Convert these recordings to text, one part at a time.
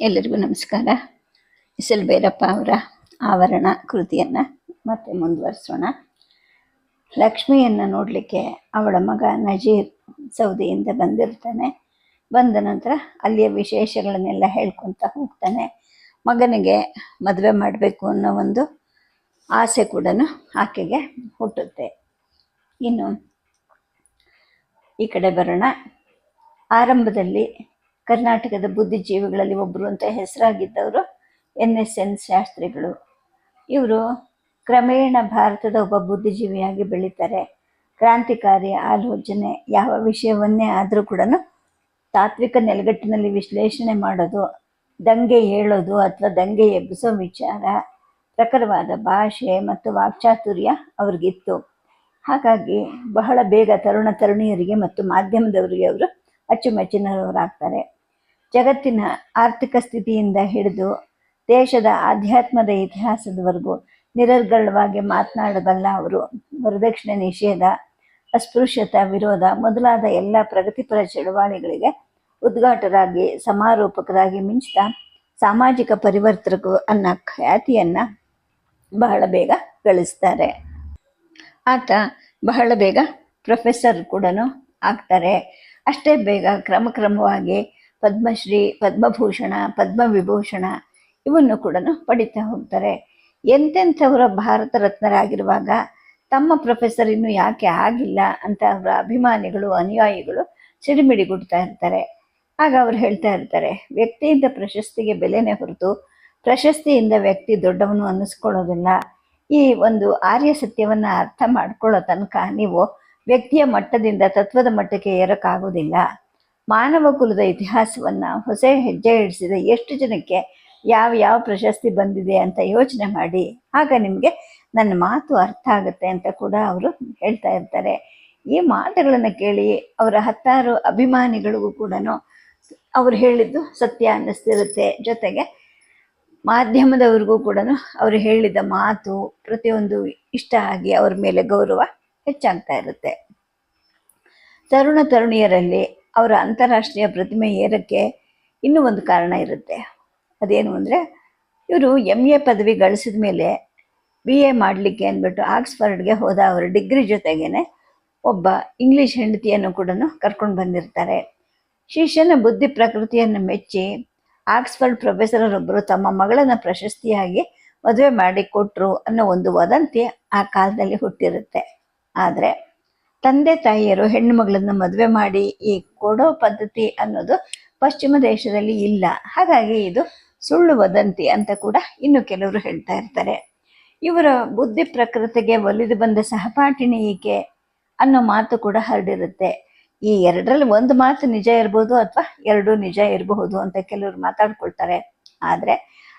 ಎಲ್ಲರಿಗೂ ನಮಸ್ಕಾರ. ಎಸ್ ಭೈರಪ್ಪ ಅವರ ಆವರಣ ಕೃತಿಯನ್ನು ಮತ್ತೆ ಮುಂದುವರಿಸೋಣ. ಲಕ್ಷ್ಮಿಯನ್ನು ನೋಡಲಿಕ್ಕೆ ಅವಳ ಮಗ ನಜೀರ್ ಸೌದಿಯಿಂದ ಬಂದಿರ್ತಾನೆ. ಬಂದ ನಂತರ ಅಲ್ಲಿಯ ವಿಶೇಷಗಳನ್ನೆಲ್ಲ ಹೇಳ್ಕೊತ ಹೋಗ್ತಾನೆ. ಮಗನಿಗೆ ಮದುವೆ ಮಾಡಬೇಕು ಅನ್ನೋ ಒಂದು ಆಸೆ ಕೂಡ ಆಕೆಗೆ ಹುಟ್ಟುತ್ತೆ. ಇನ್ನು ಈ ಕಡೆ ಬರೋಣ. ಆರಂಭದಲ್ಲಿ ಕರ್ನಾಟಕದ ಬುದ್ಧಿಜೀವಿಗಳಲ್ಲಿ ಒಬ್ಬರು ಅಂತ ಹೆಸರಾಗಿದ್ದವರು ಎನ್ ಎಸ್ ಎನ್ ಶಾಸ್ತ್ರಿಗಳು. ಇವರು ಕ್ರಮೇಣ ಭಾರತದ ಒಬ್ಬ ಬುದ್ಧಿಜೀವಿಯಾಗಿ ಬೆಳೀತಾರೆ. ಕ್ರಾಂತಿಕಾರಿ ಆಲೋಚನೆ ಯಾವ ವಿಷಯವನ್ನೇ ಆದರೂ ಕೂಡ ತಾತ್ವಿಕ ನೆಲೆಗಟ್ಟಿನಲ್ಲಿ ವಿಶ್ಲೇಷಣೆ ಮಾಡೋದು, ದಂಗೆ ಹೇಳೋದು ಅಥವಾ ದಂಗೆ ಎಬ್ಬಿಸೋ ವಿಚಾರ, ಪ್ರಖರವಾದ ಭಾಷೆ ಮತ್ತು ವಾಕ್ಚಾತುರ್ಯ ಅವ್ರಿಗಿತ್ತು. ಹಾಗಾಗಿ ಬಹಳ ಬೇಗ ತರುಣ ತರುಣಿಯರಿಗೆ ಮತ್ತು ಮಾಧ್ಯಮದವರಿಗೆ ಅವರು ಅಚ್ಚುಮೆಚ್ಚಿನವರಾಗ್ತಾರೆ. ಜಗತ್ತಿನ ಆರ್ಥಿಕ ಸ್ಥಿತಿಯಿಂದ ಹಿಡಿದು ದೇಶದ ಆಧ್ಯಾತ್ಮದ ಇತಿಹಾಸದವರೆಗೂ ನಿರರ್ಗಳವಾಗಿ ಮಾತನಾಡಬಲ್ಲ ಅವರು, ವರದಕ್ಷಿಣೆ ನಿಷೇಧ, ಅಸ್ಪೃಶ್ಯತಾ ವಿರೋಧ ಮೊದಲಾದ ಎಲ್ಲ ಪ್ರಗತಿಪರ ಚಳವಳಿಗಳಿಗೆ ಉದ್ಘಾಟರಾಗಿ, ಸಮಾರೋಪಕರಾಗಿ ಮಿಂಚಿದ ಸಾಮಾಜಿಕ ಪರಿವರ್ತಕರು ಅನ್ನೋ ಖ್ಯಾತಿಯನ್ನು ಬಹಳ ಬೇಗ ಗಳಿಸ್ತಾರೆ. ಆತ ಬಹಳ ಬೇಗ ಪ್ರೊಫೆಸರ್ ಕೂಡ ಆಗ್ತಾರೆ. ಅಷ್ಟೇ ಬೇಗ ಕ್ರಮಕ್ರಮವಾಗಿ ಪದ್ಮಶ್ರೀ, ಪದ್ಮಭೂಷಣ, ಪದ್ಮವಿಭೂಷಣ ಇವನ್ನು ಕೂಡ ಪಡಿತಾ ಹೋಗ್ತಾರೆ. ಎಂತೆಂಥವರ ಭಾರತ ರತ್ನರಾಗಿರುವಾಗ ತಮ್ಮ ಪ್ರೊಫೆಸರ್ ಇನ್ನು ಯಾಕೆ ಆಗಿಲ್ಲ ಅಂತ ಅವರ ಅಭಿಮಾನಿಗಳು, ಅನುಯಾಯಿಗಳು ಸಿಡಿಮಿಡಿಗುಡ್ತಾ ಇರ್ತಾರೆ. ಆಗ ಅವ್ರು ಹೇಳ್ತಾ ಇರ್ತಾರೆ, ವ್ಯಕ್ತಿಯಿಂದ ಪ್ರಶಸ್ತಿಗೆ ಬೆಲೆನೇ ಹೊರತು ಪ್ರಶಸ್ತಿಯಿಂದ ವ್ಯಕ್ತಿ ದೊಡ್ಡವನು ಅನ್ನಿಸ್ಕೊಳ್ಳೋದಿಲ್ಲ. ಈ ಒಂದು ಆರ್ಯ ಸತ್ಯವನ್ನು ಅರ್ಥ ಮಾಡ್ಕೊಳ್ಳೋ ತನಕ ನೀವು ವ್ಯಕ್ತಿಯ ಮಟ್ಟದಿಂದ ತತ್ವದ ಮಟ್ಟಕ್ಕೆ ಏರಕ್ಕಾಗುವುದಿಲ್ಲ. ಮಾನವ ಕುಲದ ಇತಿಹಾಸವನ್ನು ಹೊಸ ಹೆಜ್ಜೆ ಇಡಿಸಿದ ಎಷ್ಟು ಜನಕ್ಕೆ ಯಾವ ಯಾವ ಪ್ರಶಸ್ತಿ ಬಂದಿದೆ ಅಂತ ಯೋಚನೆ ಮಾಡಿ, ಆಗ ನಿಮಗೆ ನನ್ನ ಮಾತು ಅರ್ಥ ಆಗುತ್ತೆ ಅಂತ ಕೂಡ ಅವರು ಹೇಳ್ತಾ ಇರ್ತಾರೆ. ಈ ಮಾತುಗಳನ್ನು ಕೇಳಿ ಅವರ ಹತ್ತಾರು ಅಭಿಮಾನಿಗಳಿಗೂ ಕೂಡ ಅವ್ರು ಹೇಳಿದ್ದು ಸತ್ಯ ಅನ್ನಿಸ್ತಿರುತ್ತೆ. ಜೊತೆಗೆ ಮಾಧ್ಯಮದವ್ರಿಗೂ ಕೂಡ ಅವರು ಹೇಳಿದ ಮಾತು ಪ್ರತಿಯೊಂದು ಇಷ್ಟ ಆಗಿ ಅವ್ರ ಮೇಲೆ ಗೌರವ ಹೆಚ್ಚಾಗ್ತಾ ಇರುತ್ತೆ. ತರುಣ ತರುಣಿಯರಲ್ಲಿ ಅವರ ಅಂತಾರಾಷ್ಟ್ರೀಯ ಪ್ರತಿಮೆ ಏರಕ್ಕೆ ಇನ್ನೂ ಒಂದು ಕಾರಣ ಇರುತ್ತೆ. ಅದೇನು ಅಂದರೆ ಇವರು ಎಂ ಎ ಪದವಿ ಗಳಿಸಿದ ಮೇಲೆ ಬಿ ಎ ಮಾಡಲಿಕ್ಕೆ ಅಂದ್ಬಿಟ್ಟು ಆಕ್ಸ್ಫರ್ಡ್ಗೆ ಹೋದ ಅವರ ಡಿಗ್ರಿ ಜೊತೆಗೇನೆ ಒಬ್ಬ ಇಂಗ್ಲಿಷ್ ಹೆಂಡತಿಯನ್ನು ಕೂಡ ಕರ್ಕೊಂಡು ಬಂದಿರ್ತಾರೆ. ಶಿಷ್ಯನ ಬುದ್ಧಿ ಪ್ರಕೃತಿಯನ್ನು ಮೆಚ್ಚಿ ಆಕ್ಸ್ಫರ್ಡ್ ಪ್ರೊಫೆಸರರೊಬ್ಬರು ತಮ್ಮ ಮಗಳನ್ನು ಪ್ರಶಸ್ತಿಯಾಗಿ ಮದುವೆ ಮಾಡಿ ಕೊಟ್ಟರು ಅನ್ನೋ ಒಂದು ವದಂತಿ ಆ ಕಾಲದಲ್ಲಿ ಹುಟ್ಟಿರುತ್ತೆ. ಆದರೆ ತಂದೆ ತಾಯಿಯರು ಹೆಣ್ಣು ಮಗಳನ್ನು ಮದುವೆ ಮಾಡಿ ಈ ಕೊಡೋ ಪದ್ಧತಿ ಅನ್ನೋದು ಪಶ್ಚಿಮ ದೇಶದಲ್ಲಿ ಇಲ್ಲ. ಹಾಗಾಗಿ ಇದು ಸುಳ್ಳು ವದಂತಿ ಅಂತ ಕೂಡ ಇನ್ನು ಕೆಲವರು ಹೇಳ್ತಾ ಇರ್ತಾರೆ. ಇವರ ಬುದ್ಧಿ ಪ್ರಕೃತಿಗೆ ಒಲಿದು ಬಂದ ಸಹಪಾಠಿನಿ ಈಕೆ ಅನ್ನೋ ಮಾತು ಕೂಡ ಹರಡಿರುತ್ತೆ. ಈ ಎರಡರಲ್ಲಿ ಒಂದು ಮಾತು ನಿಜ ಇರ್ಬೋದು ಅಥವಾ ಎರಡು ನಿಜ ಇರಬಹುದು ಅಂತ ಕೆಲವರು ಮಾತಾಡ್ಕೊಳ್ತಾರೆ. ಆದರೆ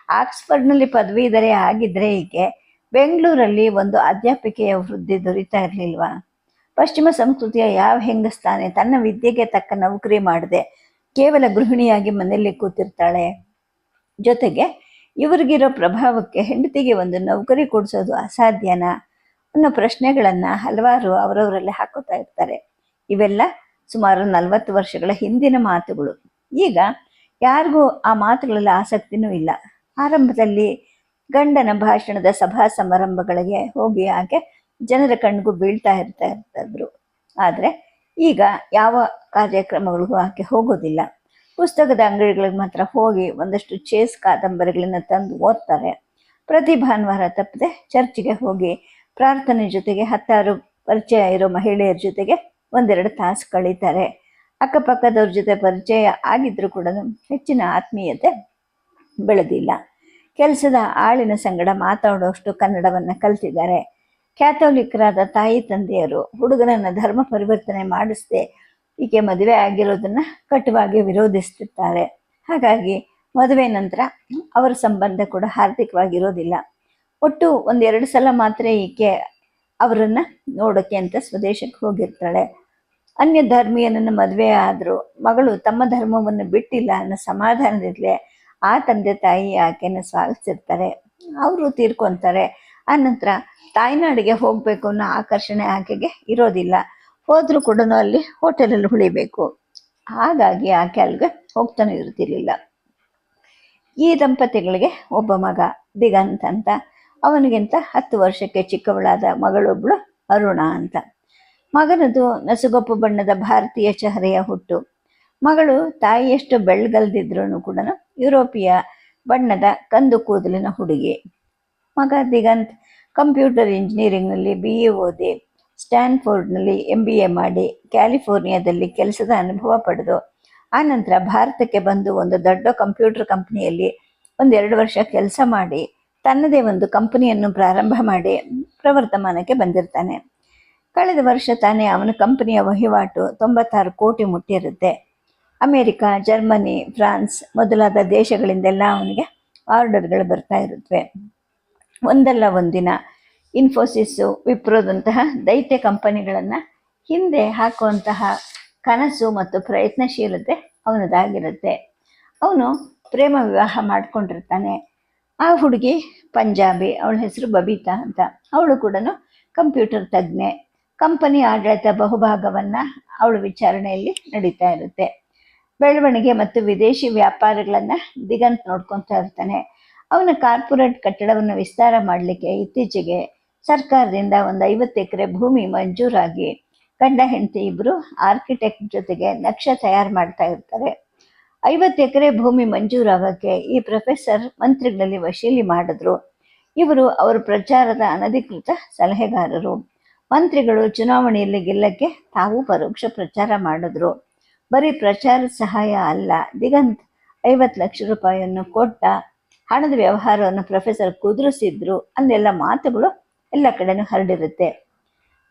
ಆಕ್ಸ್ಫರ್ಡ್ನಲ್ಲಿ ಪದವೀಧರೆ ಆಗಿದ್ರೆ ಈಕೆ ಬೆಂಗಳೂರಲ್ಲಿ ಒಂದು ಅಧ್ಯಾಪಿಕೆಯ ವೃದ್ಧಿ ದೊರೀತಾ ಇರಲಿಲ್ವಾ? ಪಶ್ಚಿಮ ಸಂಸ್ಕೃತಿಯ ಯಾವ ಹೆಂಗಸ್ತಾನೆ ತನ್ನ ವಿದ್ಯೆಗೆ ತಕ್ಕ ನೌಕರಿ ಮಾಡದೆ ಕೇವಲ ಗೃಹಿಣಿಯಾಗಿ ಮನೆಯಲ್ಲಿ ಕೂತಿರ್ತಾಳೆ? ಜೊತೆಗೆ ಇವರಿಗಿರೋ ಪ್ರಭಾವಕ್ಕೆ ಹೆಂಡತಿಗೆ ಒಂದು ನೌಕರಿ ಕೊಡಿಸೋದು ಅಸಾಧ್ಯನಾ? ಅನ್ನೋ ಪ್ರಶ್ನೆಗಳನ್ನು ಹಲವಾರು ಅವರವರಲ್ಲಿ ಹಾಕೋತಾ ಇರ್ತಾರೆ. ಇವೆಲ್ಲ ಸುಮಾರು ನಲವತ್ತು ವರ್ಷಗಳ ಹಿಂದಿನ ಮಾತುಗಳು. ಈಗ ಯಾರಿಗೂ ಆ ಮಾತುಗಳಲ್ಲಿ ಆಸಕ್ತಿನೂ ಇಲ್ಲ. ಆರಂಭದಲ್ಲಿ ಗಂಡನ ಭಾಷಣದ ಸಭಾ ಸಮಾರಂಭಗಳಿಗೆ ಹೋಗಿ ಆಕೆ ಜನರ ಕಣ್ಗೂ ಬೀಳ್ತಾ ಇರ್ತಾ ಇರ್ತಿದ್ರು. ಆದರೆ ಈಗ ಯಾವ ಕಾರ್ಯಕ್ರಮಗಳಿಗೂ ಆಕೆ ಹೋಗೋದಿಲ್ಲ. ಪುಸ್ತಕದ ಅಂಗಡಿಗಳಿಗೆ ಮಾತ್ರ ಹೋಗಿ ಒಂದಷ್ಟು ಚೇಸ್ ಕಾದಂಬರಿಗಳನ್ನು ತಂದು ಓದ್ತಾರೆ. ಪ್ರತಿ ಭಾನುವಾರ ತಪ್ಪದೆ ಚರ್ಚ್ಗೆ ಹೋಗಿ ಪ್ರಾರ್ಥನೆ ಜೊತೆಗೆ ಹತ್ತಾರು ಪರಿಚಯ ಇರೋ ಮಹಿಳೆಯರ ಜೊತೆಗೆ ಒಂದೆರಡು ತಾಸು ಕಳೀತಾರೆ. ಅಕ್ಕಪಕ್ಕದವ್ರ ಜೊತೆ ಪರಿಚಯ ಆಗಿದ್ರೂ ಕೂಡ ಹೆಚ್ಚಿನ ಆತ್ಮೀಯತೆ ಬೆಳೆದಿಲ್ಲ. ಕೆಲಸದ ಆಳಿನ ಸಂಗಡ ಮಾತಾಡುವಷ್ಟು ಕನ್ನಡವನ್ನು ಕಲ್ತಿದ್ದಾರೆ. ಕ್ಯಾಥೋಲಿಕ್ರಾದ ತಾಯಿ ತಂದೆಯರು ಹುಡುಗನನ್ನು ಧರ್ಮ ಪರಿವರ್ತನೆ ಮಾಡಿಸದೆ ಈಕೆ ಮದುವೆ ಆಗಿರೋದನ್ನು ಕಟುವಾಗಿ ವಿರೋಧಿಸುತ್ತಿದ್ದಾರೆ ಹಾಗಾಗಿ ಮದುವೆ ನಂತರ ಅವರ ಸಂಬಂಧ ಕೂಡ ಹಾರ್ದಿಕವಾಗಿರೋದಿಲ್ಲ. ಒಟ್ಟು ಒಂದೆರಡು ಸಲ ಮಾತ್ರ ಈಕೆ ಅವರನ್ನ ನೋಡೋಕೆ ಅಂತ ಸ್ವದೇಶಕ್ಕೆ ಹೋಗಿರ್ತಾಳೆ. ಅನ್ಯ ಧರ್ಮೀಯನನ್ನು ಮದುವೆ ಆದರೂ ಮಗಳು ತಮ್ಮ ಧರ್ಮವನ್ನು ಬಿಟ್ಟಿಲ್ಲ ಅನ್ನೋ ಸಮಾಧಾನದಿಂದಲೇ ಆ ತಂದೆ ತಾಯಿ ಆಕೆನ ಸ್ವಾಗತಿಸಿರ್ತಾರೆ. ಅವರು ತೀರ್ಕೊತಾರೆ. ಆನಂತರ ತಾಯ್ನಾಡಿಗೆ ಹೋಗಬೇಕು ಅನ್ನೋ ಆಕರ್ಷಣೆ ಆಕೆಗೆ ಇರೋದಿಲ್ಲ. ಹೋದರೂ ಕೂಡ ಅಲ್ಲಿ ಹೋಟೆಲಲ್ಲಿ ಉಳಿಬೇಕು. ಹಾಗಾಗಿ ಆಕೆ ಅಲ್ಲಿಗೆ ಹೋಗ್ತಾನೆ ಇರ್ತಿರ್ಲಿಲ್ಲ ಈ ದಂಪತಿಗಳಿಗೆ ಒಬ್ಬ ಮಗ, ದಿಗಂತ ಅಂತ. ಅವನಿಗಿಂತ ಹತ್ತು ವರ್ಷಕ್ಕೆ ಚಿಕ್ಕವಳಾದ ಮಗಳೊಬ್ಬಳು ಅರುಣ ಅಂತ. ಮಗನದು ನಸುಗೊಪ್ಪು ಬಣ್ಣದ ಭಾರತೀಯ ಚಹರೆಯ ಹುಟ್ಟು. ಮಗಳು ತಾಯಿಯಷ್ಟು ಬೆಳ್ಗಲ್ದಿದ್ರು ಕೂಡ ಯುರೋಪಿಯ ಬಣ್ಣದ ಕಂದು ಕೂದಲಿನ ಹುಡುಗಿ. ಮಗ ದಿಗಂತ್ ಕಂಪ್ಯೂಟರ್ ಇಂಜಿನಿಯರಿಂಗ್ನಲ್ಲಿ ಬಿ ಎ ಓದಿ ಸ್ಟ್ಯಾನ್ಫೋರ್ಡ್ನಲ್ಲಿ ಎಂ ಬಿ ಎ ಮಾಡಿ ಕ್ಯಾಲಿಫೋರ್ನಿಯಾದಲ್ಲಿ ಕೆಲಸದ ಅನುಭವ ಪಡೆದು, ಆನಂತರ ಭಾರತಕ್ಕೆ ಬಂದು ಒಂದು ದೊಡ್ಡ ಕಂಪ್ಯೂಟರ್ ಕಂಪನಿಯಲ್ಲಿ ಒಂದೆರಡು ವರ್ಷ ಕೆಲಸ ಮಾಡಿ, ತನ್ನದೇ ಒಂದು ಕಂಪನಿಯನ್ನು ಪ್ರಾರಂಭ ಮಾಡಿ ಪ್ರವರ್ತಮಾನಕ್ಕೆ ಬಂದಿರ್ತಾನೆ. ಕಳೆದ ವರ್ಷ ತಾನೇ ಅವನ ಕಂಪನಿಯ ವಹಿವಾಟು ತೊಂಬತ್ತಾರು ಕೋಟಿ ಮುಟ್ಟಿರುತ್ತೆ. ಅಮೇರಿಕಾ, ಜರ್ಮನಿ, ಫ್ರಾನ್ಸ್ ಮೊದಲಾದ ದೇಶಗಳಿಂದೆಲ್ಲ ಅವನಿಗೆ ಆರ್ಡರ್ಗಳು ಬರ್ತಾ ಇರುತ್ತವೆ ಒಂದಲ್ಲ ಒಂದಿನ ಇನ್ಫೋಸಿಸ್ಸು ವಿಪ್ರೋದಂತಹ ದೈತ್ಯ ಕಂಪನಿಗಳನ್ನು ಹಿಂದೆ ಹಾಕುವಂತಹ ಕನಸು ಮತ್ತು ಪ್ರಯತ್ನಶೀಲತೆ ಅವನದಾಗಿರುತ್ತೆ. ಅವನು ಪ್ರೇಮ ವಿವಾಹ ಮಾಡಿಕೊಂಡಿರ್ತಾನೆ. ಆ ಹುಡುಗಿ ಪಂಜಾಬಿ, ಅವಳ ಹೆಸರು ಬಬೀತಾ ಅಂತ. ಅವಳು ಕೂಡ ಕಂಪ್ಯೂಟರ್ ತಜ್ಞೆ. ಕಂಪನಿ ಆಡಳಿತ ಬಹುಭಾಗವನ್ನು ಅವಳ ವಿಚಾರಣೆಯಲ್ಲಿ ನಡೀತಾ ಇರುತ್ತೆ. ಬೆಳವಣಿಗೆ ಮತ್ತು ವಿದೇಶಿ ವ್ಯಾಪಾರಗಳನ್ನು ದಿಗಂತ ನೋಡ್ಕೊತಾ ಇರ್ತಾನೆ. ಅವನ ಕಾರ್ಪೊರೇಟ್ ಕಟ್ಟಡವನ್ನು ವಿಸ್ತಾರ ಮಾಡಲಿಕ್ಕೆ ಇತ್ತೀಚೆಗೆ ಸರ್ಕಾರದಿಂದ ಒಂದು ಐವತ್ತು ಎಕರೆ ಭೂಮಿ ಮಂಜೂರಾಗಿ ಗಂಡ, ಹೆಂಡತಿ ಇಬ್ಬರು ಆರ್ಕಿಟೆಕ್ಟ್ ಜೊತೆಗೆ ನಕ್ಷೆ ತಯಾರು ಮಾಡ್ತಾ ಇರ್ತಾರೆ. ಐವತ್ತು ಎಕರೆ ಭೂಮಿ ಮಂಜೂರಾಗೋಕ್ಕೆ ಈ ಪ್ರೊಫೆಸರ್ ಮಂತ್ರಿಗಳಲ್ಲಿ ವಶೀಲಿ ಮಾಡಿದ್ರು. ಇವರು ಅವರ ಪ್ರಚಾರದ ಅನಧಿಕೃತ ಸಲಹೆಗಾರರು. ಮಂತ್ರಿಗಳು ಚುನಾವಣೆಯಲ್ಲಿ ಗೆಲ್ಲಕ್ಕೆ ತಾವು ಪರೋಕ್ಷ ಪ್ರಚಾರ ಮಾಡಿದ್ರು. ಬರೀ ಪ್ರಚಾರ ಸಹಾಯ ಅಲ್ಲ. ದಿಗಂತ್ ಐವತ್ತು ಲಕ್ಷ ರೂಪಾಯಿಯನ್ನು ಕೊಟ್ಟ ಹಣದ ವ್ಯವಹಾರವನ್ನು ಪ್ರೊಫೆಸರ್ ಕುದುರಿಸಿದ್ರು. ಅಲ್ಲೆಲ್ಲ ಮಾತುಗಳು ಎಲ್ಲ ಕಡೆನೂ ಹರಡಿರುತ್ತೆ.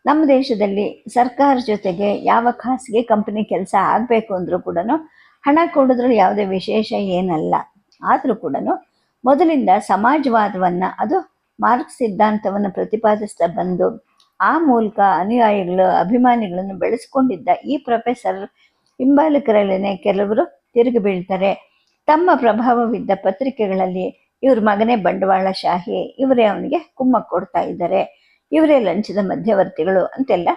ನಮ್ಮ ದೇಶದಲ್ಲಿ ಸರ್ಕಾರ ಜೊತೆಗೆ ಯಾವ ಖಾಸಗಿ ಕಂಪನಿ ಕೆಲಸ ಆಗಬೇಕು ಅಂದರೂ ಕೂಡ ಹಣ ಕೊಡೋದ್ರಲ್ಲಿ ಯಾವುದೇ ವಿಶೇಷ ಏನಲ್ಲ. ಆದರೂ ಕೂಡ ಮೊದಲಿಂದ ಸಮಾಜವಾದವನ್ನು ಅದು ಮಾರ್ಕ್ಸ್ ಸಿದ್ಧಾಂತವನ್ನು ಪ್ರತಿಪಾದಿಸ್ತಾ ಬಂದು ಆ ಮೂಲಕ ಅನುಯಾಯಿಗಳು, ಅಭಿಮಾನಿಗಳನ್ನು ಬೆಳೆಸ್ಕೊಂಡಿದ್ದ ಈ ಪ್ರೊಫೆಸರ್ ಹಿಂಬಾಲಕರಲ್ಲಿನೇ ಕೆಲವರು ತಿರುಗಿ ಬೀಳ್ತಾರೆ. ತಮ್ಮ ಪ್ರಭಾವವಿದ್ದ ಪತ್ರಿಕೆಗಳಲ್ಲಿ ಇವ್ರ ಮಗನೇ ಬಂಡವಾಳಶಾಹಿ ಇವರೇ ಅವನಿಗೆ ಕುಮ್ಮ ಕೊಡ್ತಾ ಇದ್ದಾರೆ. ಇವರೇ ಲಂಚದ ಮಧ್ಯವರ್ತಿಗಳು ಅಂತೆಲ್ಲ